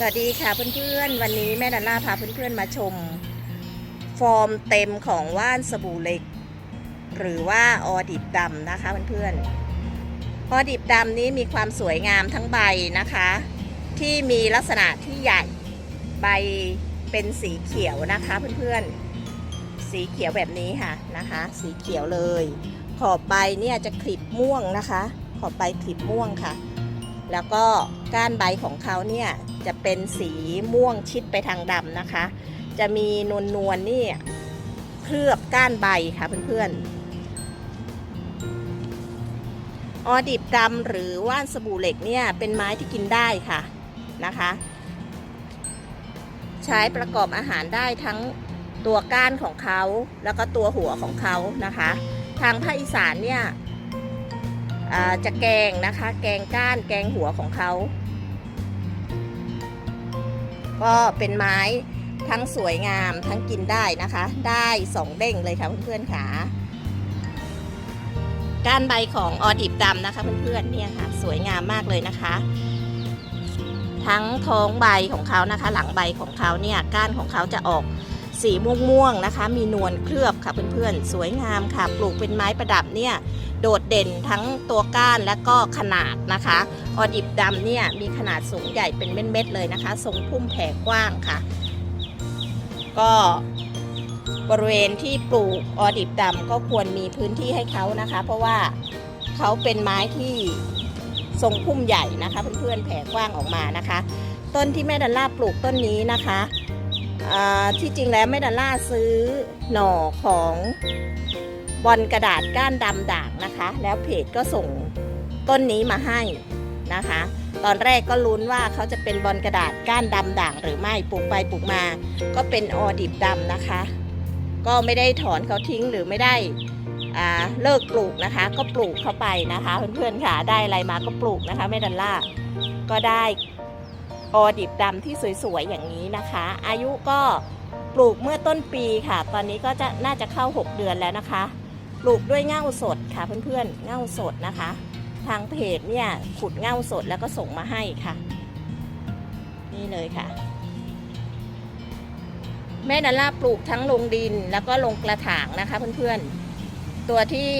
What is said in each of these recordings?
สวัสดีค่ะเพื่อนๆ วันนี้แม่ดันล่าพาเพื่อนๆมาชม ฟอร์มเต็มของว่านสบู่เหล็ก หรือว่าออดิบดำนะคะเพื่อนๆออดิบดำนี้มีความสวยงามทั้งใบนะคะ ที่มีลักษณะที่ใหญ่ใบเป็นสีเขียวนะคะเพื่อนๆ สีเขียวแบบนี้ค่ะนะคะ สีเขียวเลย ขอบใบเนี่ยจะคลิปม่วงนะคะ ขอบใบคลิปม่วงค่ะ แล้วก็ก้านใบของเขาเนี่ยจะเป็นสีม่วงชิดไปทางดำนะคะ จะมีนวลนวลนี่เคลือบก้านใบค่ะเพื่อนๆ ออดิบดำหรือว่านสบู่เหล็กเนี่ยเป็นไม้ที่กินได้ค่ะนะคะ ใช้ประกอบอาหารได้ทั้งตัวก้านของเขาแล้วก็ตัวหัวของเขานะคะ ทางภาคอีสานเนี่ย จะแกงนะคะ แกงก้านแกงหัวของเขา ก็เป็นไม้ทั้งสวยงามทั้งกินได้นะคะ ได้สองเด้งเลยค่ะเพื่อนๆค่ะก้านใบของออดิบดำนะคะเพื่อนๆเนี่ยค่ะ สวยงามมากเลยนะคะ ทั้งท้องใบของเขานะคะ หลังใบของเขาเนี่ยก้านของเขาจะออกสีม่วงๆนะคะ มีนวลเคลือบค่ะเพื่อนๆ สวยงามค่ะ ปลูกเป็นไม้ประดับเนี่ย โดดเด่นทั้งตัวก้านและก็ขนาดนะคะ ออดิบดำเนี่ยมีขนาดสูงใหญ่เป็นเม็ดๆเลยนะคะ ทรงพุ่มแผ่กว้างค่ะ ก็บริเวณที่ปลูกออดิบดำก็ควรมีพื้นที่ให้เขานะคะ เพราะว่าเขาเป็นไม้ที่ทรงพุ่มใหญ่นะคะเพื่อนๆแผ่กว้างออกมานะคะ ต้นที่แม่ดัลล่าปลูกต้นนี้นะคะที่จริงแล้วแม่ดัลล่าซื้อหน่อของ บอลกระดาษก้านดำด่างนะคะ แล้วเพจก็ส่งต้นนี้มาให้นะคะ ตอนแรกก็ลุ้นว่าเขาจะเป็นบอลกระดาษก้านดำด่างหรือไม่ปลูกไปปลูกมา ก็เป็นออดิบดำนะคะ ก็ไม่ได้ถอนเขาทิ้งหรือไม่ได้เลิกปลูกนะคะ ก็ปลูกเข้าไปนะคะ เพื่อนๆค่ะได้อะไรมาก็ปลูกนะคะแม่ดันล่าก็ได้ออดิบดำที่สวยๆอย่างนี้นะคะ อายุก็ปลูกเมื่อต้นปีค่ะ ตอนนี้ก็จะน่าจะเข้า 6 เดือนแล้วนะคะ ลูกด้วยเง่าสดค่ะเพื่อนๆเง่าสดนะคะ ทางเพจเนี่ยขุดเง่าสดแล้วก็ส่งมาให้ค่ะ นี่เลยค่ะ แม่นันล่าปลูกทั้งลงดินแล้วก็ลงกระถางนะคะ เพื่อนๆ ตัวที่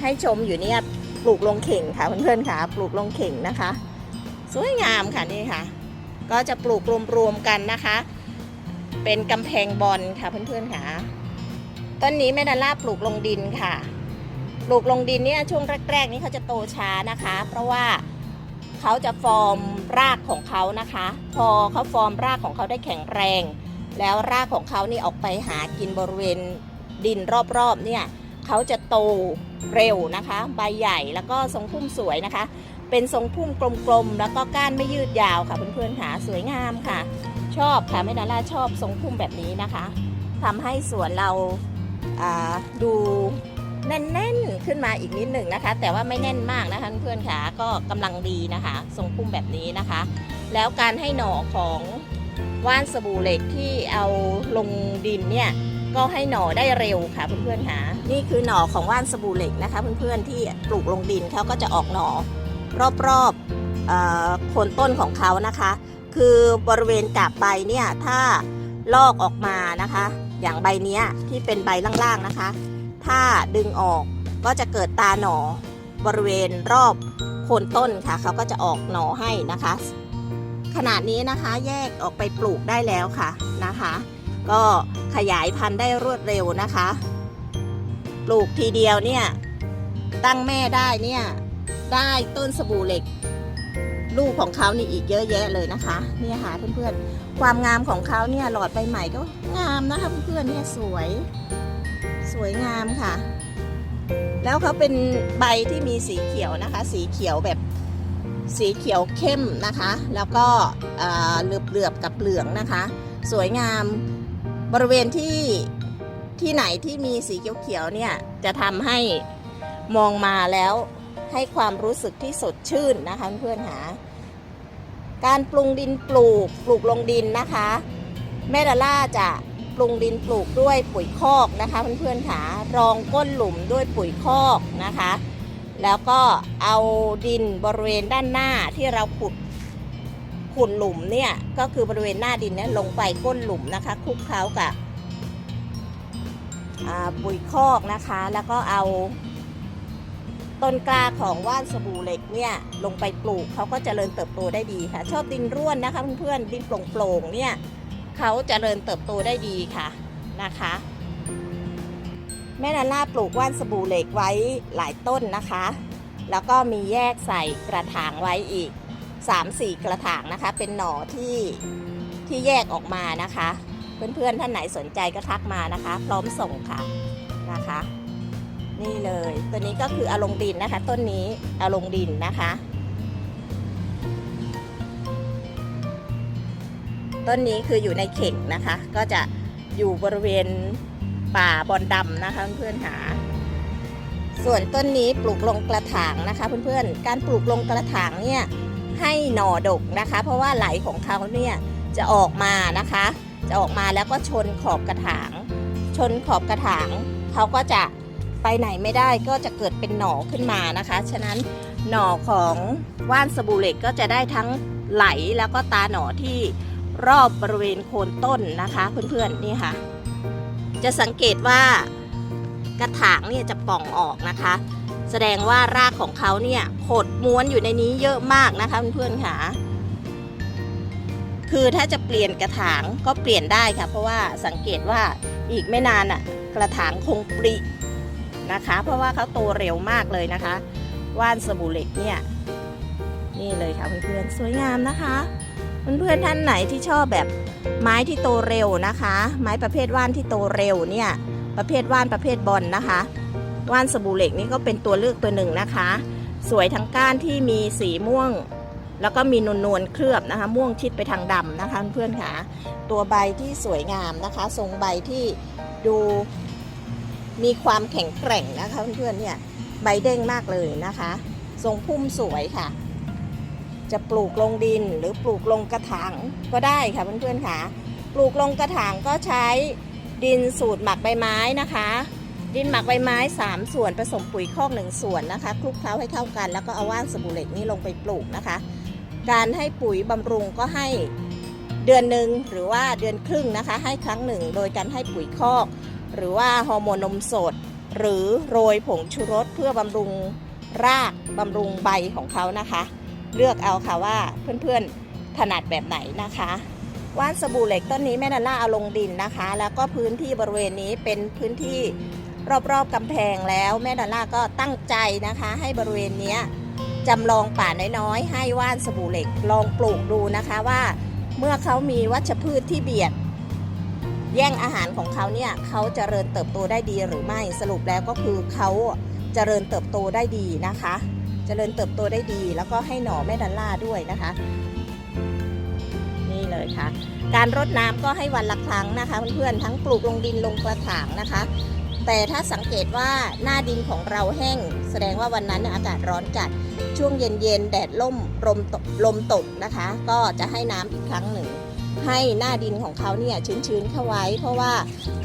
ให้ชมอยู่เนี่ยปลูกลงเข่งค่ะเพื่อนๆค่ะ ปลูกลงเข่งนะคะ สวยงามค่ะนี่ค่ะ ก็จะปลูกรวมๆกันนะคะ เป็นกำแพงบอลค่ะเพื่อนๆค่ะต้นนี้แม่ดาล่าปลูกลงดินค่ะ ปลูกลงดินเนี่ยช่วงแรกๆนี้เขาจะโตช้านะคะ เพราะว่าเขาจะฟอร์มรากของเขานะคะ พอเขาฟอร์มรากของเขาได้แข็งแรง แล้วรากของเขานี่ออกไปหากินบริเวณดินรอบๆเนี่ยเขาจะโตเร็วนะคะ ใบใหญ่แล้วก็ทรงพุ่มสวยนะคะ เป็นทรงพุ่มกลมๆแล้วก็ก้านไม่ยืดยาวค่ะเพื่อนๆค่ะสวยงามค่ะ ชอบค่ะแม่ดาล่าชอบทรงพุ่มแบบนี้นะคะทำให้สวนเราาดู แน่นๆ ขึ้นมาอีกนิดหนึ่งนะคะ แต่ว่าไม่แน่นมากนะคะเพื่อนๆค่ะก็กำลังดีนะคะ ทรงพุ่มแบบนี้นะคะ แล้วการให้หน่อของว่านสบู่เหล็กที่เอาลงดินเนี่ยก็ให้หน่อได้เร็วค่ะเพื่อนๆค่ะนี่คือหน่อของว่านสบู่เหล็กนะคะ เพื่อนๆที่ปลูกลงดินเขาก็จะออกหน่อรอบๆโคนต้นของเขานะคะ คือบริเวณกาบใบเนี่ยถ้าลอกออกมานะคะ อย่างใบเนี้ยที่เป็นใบล่างๆนะคะ ถ้าดึงออกก็จะเกิดตาหนอบริเวณรอบโคนต้นค่ะเขาก็จะออกหนอให้นะคะ ขนาดนี้นะคะแยกออกไปปลูกได้แล้วค่ะนะคะ ก็ขยายพันธุ์ได้รวดเร็วนะคะ ปลูกทีเดียวเนี่ยตั้งแม่ได้เนี่ยได้ต้นสบู่เหล็ก ลูกของเขานี่อีกเยอะแยะเลยนะคะเนี่ยค่ะเพื่อนๆความงามของเขาเนี่ยหลอดใบใหม่ก็งามนะคะเพื่อนๆเนี่ยสวย สวยงามค่ะ แล้วเขาเป็นใบที่มีสีเขียวนะคะ สีเขียวแบบสีเขียวเข้มนะคะ แล้วก็เหลือบเหลือบกับเหลืองนะคะ สวยงามบริเวณที่ที่ไหนที่มีสีเขียวๆเนี่ยจะทำให้มองมาแล้วให้ความรู้สึกที่สดชื่นนะคะเพื่อนหา การปรุงดินปลูกปลูกลงดินนะคะ แม่ดาล่าจะ ปรุงดินปลูกด้วยปุ๋ยคอกนะคะเพื่อนๆค่ะรองก้นหลุมด้วยปุ๋ยคอกนะคะ แล้วก็เอาดินบริเวณด้านหน้าที่เราขุดขุดหลุมเนี่ยก็คือบริเวณหน้าดินเนี่ยลงไปก้นหลุมนะคะคลุกเคล้ากับปุ๋ยคอกนะคะ แล้วก็เอาต้นกล้าของว่านสบู่เหล็กเนี่ยลงไปปลูกเขาก็เจริญเติบโตได้ดีค่ะ ชอบดินร่วนนะคะเพื่อนๆดินโปร่งๆเนี่ย เขาเจริญเติบโตได้ดีค่ะนะคะ แม่นาล่าปลูกว่านสบู่เหล็กไว้หลายต้นนะคะ แล้วก็มีแยกใส่กระถางไว้อีก 3-4 กระถางนะคะ เป็นหน่อที่ที่แยกออกมานะคะ เพื่อนๆท่านไหนสนใจก็ทักมานะคะ พร้อมส่งค่ะนะคะ นี่เลยตัวนี้ก็คืออลงดินนะคะ ต้นนี้อลงดินนะคะ ต้นนี้คืออยู่ในเข่งนะคะ ก็จะอยู่บริเวณป่าบอนดำนะคะเพื่อนๆค่ะส่วนต้นนี้ปลูกลงกระถางนะคะ เพื่อนๆ การปลูกลงกระถางเนี่ยให้หน่อดกนะคะ เพราะว่าไหลของเขาเนี่ยจะออกมานะคะ จะออกมาแล้วก็ชนขอบกระถาง ชนขอบกระถางเขาก็จะไปไหนไม่ได้ก็จะเกิดเป็นหน่อขึ้นมานะคะ ฉะนั้นหน่อของว่านสบู่เหล็กก็จะได้ทั้งไหลแล้วก็ตาหน่อที่ รอบบริเวณโคนต้นนะคะ เพื่อนๆนี่ค่ะ จะสังเกตว่ากระถางเนี่ยจะป่องออกนะคะ แสดงว่ารากของเขาเนี่ยขดม้วนอยู่ในนี้เยอะมากนะคะเพื่อนๆค่ะคือถ้าจะเปลี่ยนกระถางก็เปลี่ยนได้ค่ะ เพราะว่าสังเกตว่าอีกไม่นานอะ กระถางคงปรินะคะ เพราะว่าเขาโตเร็วมากเลยนะคะ ว่านสบู่เหล็กเนี่ย นี่เลยค่ะเพื่อนๆสวยงามนะคะ เพื่อนๆท่านไหนที่ชอบแบบไม้ที่โตเร็วนะคะ ไม้ประเภทว่านที่โตเร็วเนี่ยประเภทว่านประเภทบอลนะคะว่านสบู่เหล็กนี่ก็เป็นตัวเลือกตัวหนึ่งนะคะ สวยทั้งก้านที่มีสีม่วง แล้วก็มีนวลๆเคลือบนะคะ ม่วงชิดไปทางดำนะคะเพื่อนๆค่ะตัวใบที่สวยงามนะคะ ทรงใบที่ดูมีความแข็งแกร่งนะคะเพื่อนๆเนี่ยใบเด้งมากเลยนะคะ ทรงพุ่มสวยค่ะ จะปลูกลงดินหรือปลูกลงกระถางก็ได้ค่ะเพื่อนๆค่ะ ปลูกลงกระถางก็ใช้ดินสูตรหมักใบไม้นะคะ ดินหมักใบไม้ 3 ส่วนผสมปุ๋ยคอกหนึ่งส่วนนะคะคลุกเคล้าให้เข้ากัน แล้วก็เอาว่านสบู่เหล็กนี่ลงไปปลูกนะคะ การให้ปุ๋ยบำรุงก็ให้เดือนหนึ่งหรือว่าเดือนครึ่งนะคะ ให้ครั้งหนึ่ง โดยการให้ปุ๋ยคอก หรือว่าฮอร์โมนนมสด หรือโรยผงชูรสเพื่อบำรุงรากบำรุงใบของเขานะคะ เลือกเอาค่ะว่าเพื่อนๆถนัดแบบไหนนะคะว่านสบู่เหล็กต้นนี้แม่นันล่าเอาลงดินนะคะ แล้วก็พื้นที่บริเวณนี้เป็นพื้นที่รอบๆกำแพงแล้วแม่นันล่าก็ตั้งใจนะคะ ให้บริเวณนี้จำลองป่าน้อยๆ ให้ว่านสบู่เหล็กลองปลูกดูนะคะว่า เมื่อเขามีวัชพืชที่เบียด แย่งอาหารของเขาเนี่ยเขาจเจริญเติบโตได้ดีหรือไม่สรุปแล้วก็คือเขาเจริญเติบโตได้ดีนะคะ เจริญเติบโตได้ดี แล้วก็ให้หน่อแม่ดันล่าด้วยนะคะ นี่เลยค่ะ การรดน้ำก็ให้วันละครั้งนะคะเพื่อนๆทั้งปลูกลงดินลงกระถางนะคะ แต่ถ้าสังเกตว่าหน้าดินของเราแห้ง แสดงว่าวันนั้นอากาศร้อนจัดช่วงเย็นๆแดดล่มลมตกลมตกนะคะ ก็จะให้น้ำอีกครั้งหนึ่ง ให้หน้าดินของเขาเนี่ยชื้นๆเข้าไว้ เพราะว่า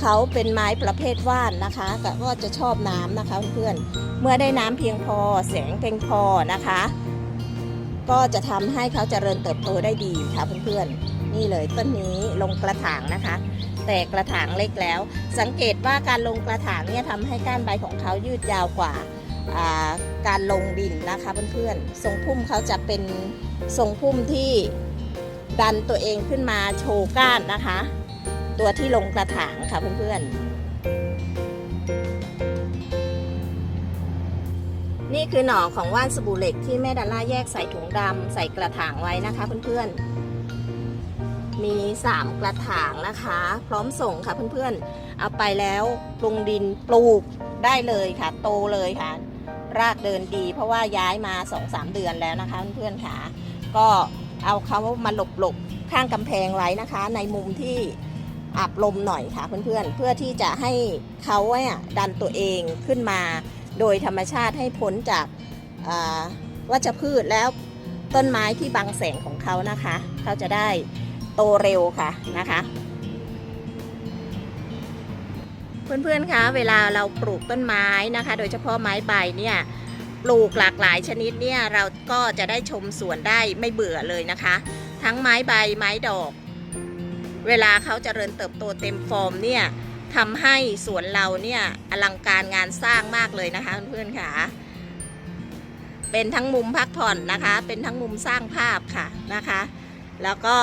เขาเป็นไม้ประเภทว่านนะคะก็จะชอบน้ำนะคะเพื่อนเมื่อได้น้ำเพียงพอแสงเพียงพอนะคะ ก็จะทำให้เขาเจริญเติบโตได้ดีค่ะเพื่อนๆนี่เลยต้นนี้ลงกระถางนะคะ แต่กระถางเล็กแล้ว สังเกตว่าการลงกระถางเนี่ยทำให้ก้านใบของเขายืดยาวกว่าอ่าการลงดินนะคะเพื่อนๆทรงพุ่มเขาจะเป็นทรงพุ่มที่ ดันตัวเองขึ้นมาโชว์ก้านนะคะ ตัวที่ลงกระถางค่ะเพื่อนๆ นี่คือหน่อของว่านสบู่เหล็กที่แม่ดาล่าแยกใส่ถุงดำใส่กระถางไว้นะคะเพื่อนๆ มี 3 กระถางนะคะ พร้อมส่งค่ะเพื่อนๆ เอาไปแล้วปรุงดินปลูกได้เลยค่ะ โตเลยค่ะ รากเดินดีเพราะว่าย้ายมา 2-3 เดือนแล้วนะคะเพื่อนๆค่ะก็ เอาเขามาหลบๆข้างกำแพงไว้นะคะ ในมุมที่อับลมหน่อยค่ะเพื่อนๆ เพื่อที่จะให้เขาเนี่ยดันตัวเองขึ้นมา โดยธรรมชาติให้พ้นจากวัชพืชแล้วต้นไม้ที่บังแสงของเขานะคะ เขาจะได้โตเร็วค่ะนะคะ เพื่อนๆคะเวลาเราปลูกต้นไม้นะคะ โดยเฉพาะไม้ใบเนี่ย ปลูกหลากหลายชนิดเนี่ยเราก็จะได้ชมสวนได้ไม่เบื่อเลยนะคะ ทั้งไม้ใบไม้ดอก เวลาเขาจเจริญเติบโตเต็มฟอร์มเนี่ยทำให้สวนเราเนี่ยอลังการงานสร้างมากเลยนะคะเพื่อนๆค่ะ เป็นทั้งมุมพักผ่อนนะคะ เป็นทั้งมุมสร้างภาพค่ะนะคะ แล้วก็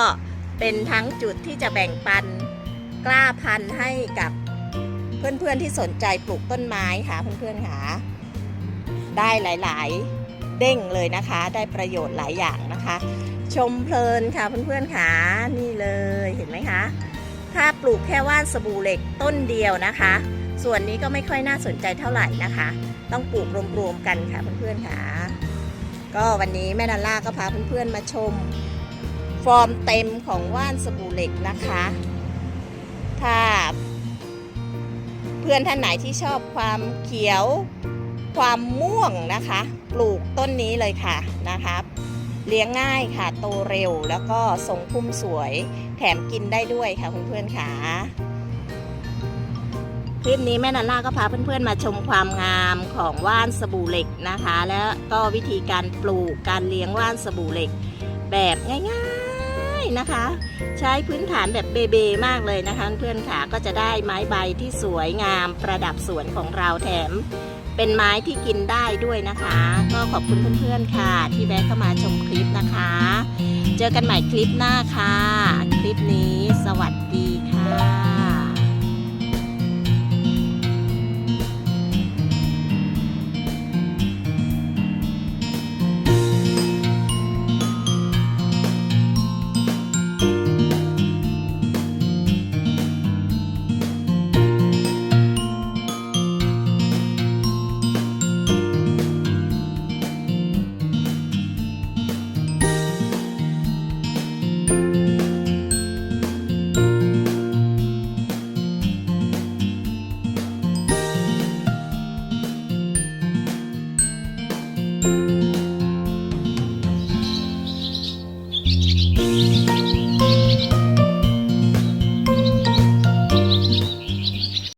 เป็นทั้งจุดที่จะแบ่งปันกล้าพันธุ์ให้กับเพื่อนๆที่สนใจปลูกต้นไม้ค่ะเพื่อนๆค่ะ ได้หลาย ๆ เด้งเลยนะคะ ได้ประโยชน์หลายอย่างนะคะ ชมเพลินค่ะเพื่อนๆค่ะนี่เลยเห็นไหมคะ ถ้าปลูกแค่ว่านสบู่เหล็กต้นเดียวนะคะ ส่วนนี้ก็ไม่ค่อยน่าสนใจเท่าไหร่นะคะ ต้องปลูกรวมๆกันค่ะเพื่อนๆค่ะ ก็วันนี้แม่นันล่าก็พาเพื่อนๆมาชม ฟอร์มเต็มของว่านสบู่เหล็กนะคะ ถ้าเพื่อนท่านไหนที่ชอบความเขียว ความม่วงนะคะ ปลูกต้นนี้เลยค่ะนะคะเลี้ยงง่ายค่ะ โตเร็วแล้วก็ทรงพุ่มสวย แถมกินได้ด้วยค่ะเพื่อนๆค่ะคลิปนี้แม่นันล่าก็พาเพื่อนๆมาชมความงามของว่านสบู่เหล็กนะคะ แล้วก็วิธีการปลูกการเลี้ยงว่านสบู่เหล็ก แบบง่ายๆนะคะ ใช้พื้นฐานแบบเบเบมากเลยนะคะ เพื่อนๆค่ะก็จะได้ไม้ใบที่สวยงามประดับสวนของเราแถม เป็นไม้ที่กินได้ด้วยนะคะ ก็ขอบคุณเพื่อนๆค่ะ ที่แวะเข้ามาชมคลิปนะคะ เจอกันใหม่คลิปหน้าค่ะ คลิปนี้สวัสดีค่ะ